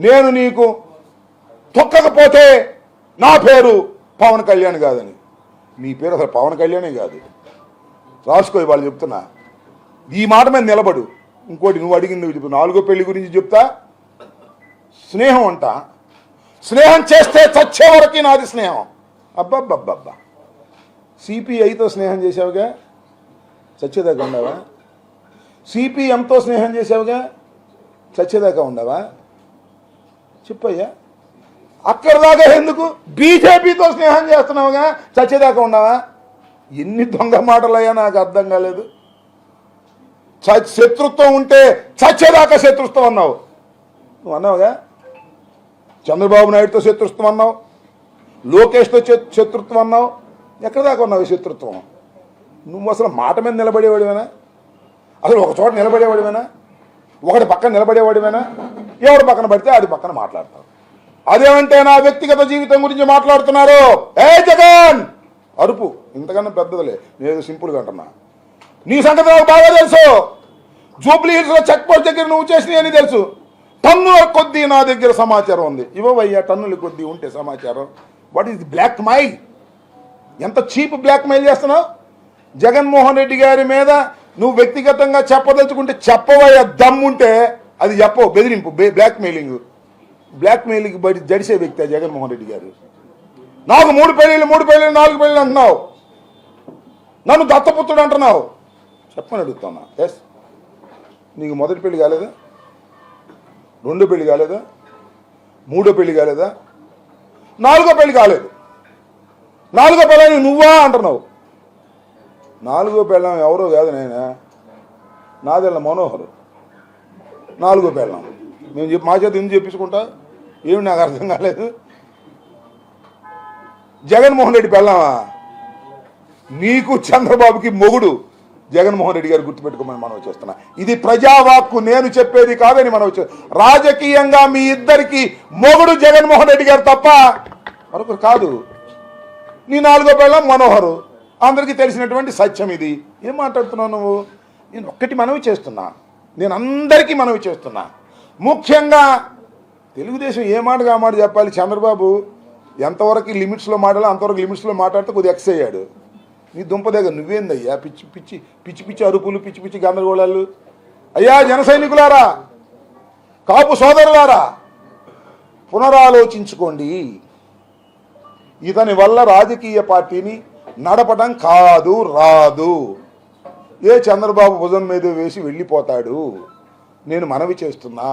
నేను నీకు తొక్కకపోతే నా పేరు పవన్ కళ్యాణ్ కాదని. నీ పేరు అసలు పవన్ కళ్యాణే కాదు. రాసుకో వాళ్ళు చెప్తున్నా. ఈ మాట మీద నిలబడు. ఇంకోటి నువ్వు అడిగింది చెప్పు. నాలుగో పెళ్ళి గురించి చెప్తా. స్నేహం అంట. స్నేహం చేస్తే చచ్చే వరకు నాది స్నేహం. అబ్బబ్బబ్బబ్బా. సిపిఐతో స్నేహం చేసావుగా చచ్చేదాకా ఉండవా? సిపిఎంతో స్నేహం చేసావుగా చచ్చేదాకా ఉండవా? చెప్పయ్యా? అక్కడిదాకా ఎందుకు? బీజేపీతో స్నేహం చేస్తున్నావుగా? చచ్చేదాకా ఉన్నావా? ఎన్ని దొంగ మాటలయ్యా నాకు అర్థం కాలేదు. చ- శత్రుత్వం ఉంటే చచ్చేదాకా శత్రుత్వం అన్నావు. నువ్వు అన్నావుగా? చంద్రబాబు నాయుడుతో శత్రుత్వం అన్నావు. లోకేష్తో శత్రుత్వం అన్నావు. ఎక్కడ దాకా ఉన్నావు శత్రుత్వం? నువ్వు అసలు మాట మీద నిలబడేవాడివేనా? అసలు ఒక చోట నిలబడేవాడివేనా? ఒకటి పక్కన నిలబడేవాడివేనా? ఎవడు పక్కన పడితే అది పక్కన మాట్లాడతారు. అదేమంటే నా వ్యక్తిగత జీవితం గురించి మాట్లాడుతున్నారు? ఏ జగన్! అరుపు. ఇంతకన్నా పెద్దదిలే. నేను సింపుల్గా అంటున్నా. నీ సంగతి నాకు బాగా తెలుసు. జూబ్లీ హిల్స్లో చెక్ పోస్ట్ దగ్గర నువ్వు చేసినవి అని తెలుసు. టన్నుల కొద్దీ నా దగ్గర సమాచారం ఉంది. ఇవ్వవయ్యా టన్నుల కొద్దీ ఉంటే సమాచారం. వాట్ ఈస్ బ్లాక్ మైల్ ఎంత చీప్ బ్లాక్ మెయిల్ చేస్తున్నావు? జగన్మోహన్ రెడ్డి గారి మీద నువ్వు వ్యక్తిగతంగా చెప్పదలుచుకుంటే చెప్పవయ్యా దమ్ముంటే అది చెప్పవు బెదిరింపు బ్లాక్ మెయిలింగ్ బ్లాక్ మెయిలింగ్ బయట జడిసే వ్యక్తి జగన్మోహన్ రెడ్డి గారు. నాకు మూడు పెళ్ళిళ్ళు మూడు పెళ్ళిళ్ళు నాలుగు పెళ్ళిళ్ళు అంటున్నావు. నన్ను దత్తపుత్రుడు అంటున్నావు. చెప్పని అడుగుతున్నా. ఎస్ నీకు మొదటి పెళ్ళి కాలేదా? రెండో పెళ్ళి కాలేదా? మూడో పెళ్ళి కాలేదా? నాలుగో పెళ్ళి కాలేదు. నాలుగో పెళ్ళని నువ్వా అంటున్నావు. నాలుగో పెళ్ళం ఎవరో కాదు నేను నాదెళ్ళ మనోహరు. నాలుగో పెళ్ళం మేము చెప్పి మా చేత ఎందుకు చెప్పించుకుంటా? ఏమి నాకు అర్థం కాలేదు. జగన్మోహన్ రెడ్డి పెళ్ళామా? నీకు చంద్రబాబుకి మొగుడు. జగన్మోహన్ రెడ్డి గారు గుర్తుపెట్టుకోమని మనం చేస్తున్నా. ఇది ప్రజావాక్కు నేను చెప్పేది కాదని మనం రాజకీయంగా మీ ఇద్దరికి మొగుడు జగన్మోహన్ రెడ్డి గారు తప్ప మరొకరు కాదు. నీ నాలుగో పెళ్ళం మనోహరు. అందరికీ తెలిసినటువంటి సత్యం ఇది. ఏం మాట్లాడుతున్నావు నువ్వు? నేను ఒక్కటి మనవి చేస్తున్నా. నేను అందరికీ మనవి చేస్తున్నా. ముఖ్యంగా తెలుగుదేశం ఏ మాటగా మాట చెప్పాలి? చంద్రబాబు ఎంతవరకు లిమిట్స్లో మాట్లాడాలో అంతవరకు లిమిట్స్లో మాట్లాడితే కొద్దిగా ఎక్స్ అయ్యాడు. నీ దుంప దగ్గర నువ్వేందయ్యా? పిచ్చి పిచ్చి పిచ్చి పిచ్చి అరుపులు పిచ్చి పిచ్చి గందరగోళాలు. అయ్యా జన సైనికులారా కాపు సోదరులారా పునరాలోచించుకోండి. ఇతని వల్ల రాజకీయ పార్టీని నడపడం కాదు రాదు. ఏ చంద్రబాబు భుజం మీద వేసి వెళ్ళిపోతాడు? నేను మనవి చేస్తున్నా.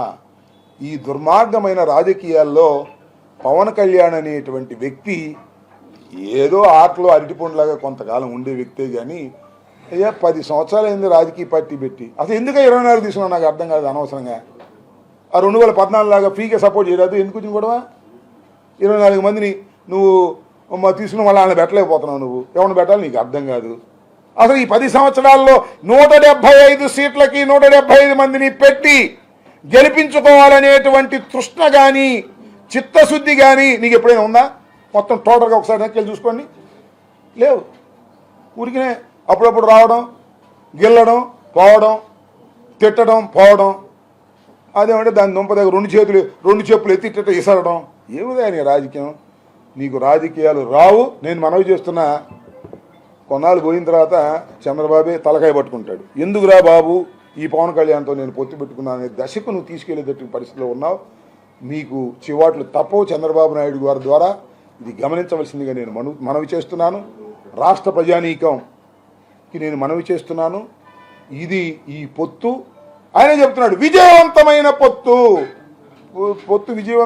ఈ దుర్మార్గమైన రాజకీయాల్లో పవన్ కళ్యాణ్ అనేటువంటి వ్యక్తి ఏదో ఆటలో అరటిపండులాగా కొంతకాలం ఉండే వ్యక్తే కానీ అయ్యా పది సంవత్సరాలు అయింది రాజకీయ పార్టీ పెట్టి. అసలు ఎందుకు ఇరవై నాలుగు తీసుకున్నా నాకు అర్థం కాదు అనవసరంగా. ఆ రెండు వేల పద్నాలుగు లాగా ఫ్రీగా సపోర్ట్ చేయరాదు ఎందుకు వచ్చింది గొడవ? ఇరవై నాలుగు మందిని నువ్వు తీసుకున్న తీసుకుని మళ్ళీ వాళ్ళని పెట్టలేకపోతున్నావు నువ్వు. ఎవరిని పెట్టాలి నీకు అర్థం కాదు. అసలు ఈ పది సంవత్సరాల్లో నూట డెబ్బై ఐదు సీట్లకి నూట డెబ్బై ఐదు మందిని పెట్టి గెలిపించుకోవాలనేటువంటి తృష్ణ కానీ చిత్తశుద్ధి కానీ నీకు ఎప్పుడైనా ఉందా? మొత్తం టోటల్గా ఒకసారి నెక్కెళ్ళి చూసుకోండి. లేవు. ఊరికినే అప్పుడప్పుడు రావడం గెల్లడం పోవడం తిట్టడం పోవడం. అదేమంటే దాని దుంప దగ్గర రెండు చేతులు రెండు చెప్పులు ఎత్తి ఇసరడం. ఏమిదా నీ రాజకీయం? నీకు రాజకీయాలు రావు నేను మనవి చేస్తున్నా. కొన్నాళ్ళు పోయిన తర్వాత చంద్రబాబే తలకాయ పట్టుకుంటాడు. ఎందుకురా బాబు? ఈ పవన్ కళ్యాణ్తో నేను పొత్తు పెట్టుకున్నాను అనే దశకు నువ్వు తీసుకెళ్ళేటట్టు పరిస్థితిలో ఉన్నావు. మీకు చివాట్లు తప్పవు చంద్రబాబు నాయుడు గారి ద్వారా. ఇది గమనించవలసిందిగా నేను మను మనవి చేస్తున్నాను. రాష్ట్ర ప్రజానీకంకి నేను మనవి చేస్తున్నాను. ఇది ఈ పొత్తు. ఆయన చెప్తున్నాడు విజయవంతమైన పొత్తు. పొత్తు విజయవంతం